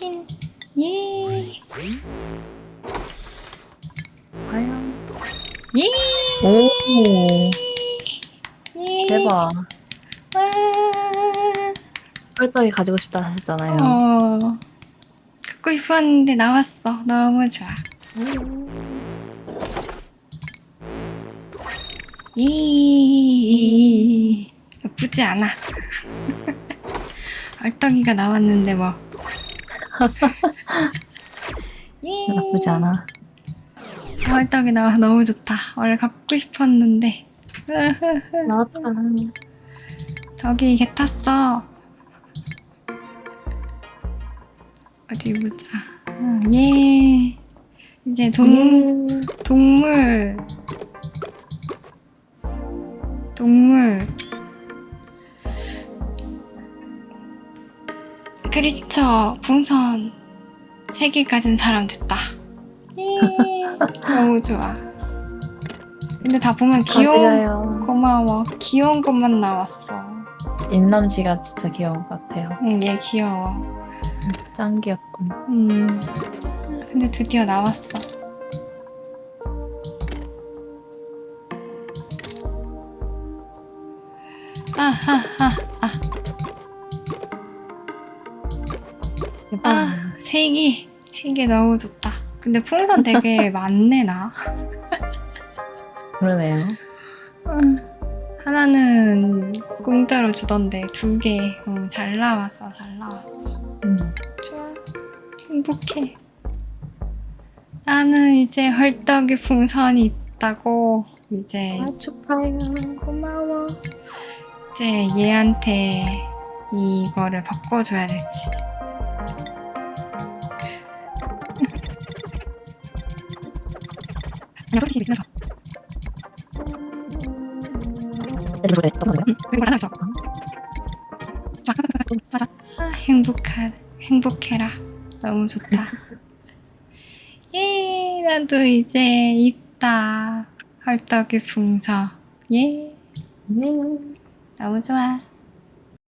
퀸. 예. 과연. 예. 오, 예. 대박. 와. 펄떡이 가지고 싶다 하셨잖아요. 어. 갖고 싶었는데 나왔어. 너무 좋아. 예. 나쁘지 않아. 얼덩이가 나왔는데 뭐. 예. 나쁘지 않아. 얼떡이 나와 너무 좋다. 원래 갖고 싶었는데. 나왔다. 저기 개 탔어. 어디 보자. 어, 예. 이제 동 음, 동물 동물 크리처 풍선 세 개 가진 사람 됐다. 예. 너무 좋아. 근데 다 보면 귀여운. 고마워. 귀여운 것만 나왔어. 인남 씨가 진짜 귀여운 것 같아요. 응, 얘 귀여워. 짱 귀엽군. 음. 근데 드디어 나왔어. 아하하 아, 대박. 아. 세개 너무 좋다. 근데 풍선 되게 많네, 나. 그러네요. 응. 하나는 공짜로 주던데 두 개. 어, 잘 나왔어, 잘 나왔어. 음. 좋아. 행복해. 나는 이제 헐떡이 풍선이 있다고 이제 아, 축하해요. 고마워. 이제 얘한테 이거를 바꿔줘야 되지. 그냥 소리씨 있으면 줘. 응, 그리고. 자, 자, 자. 아, 행복하, 행복해라. 너무 좋다. 예, 나도 이제 있다. 헐떡이 풍선. 예, 음. 너무 좋아.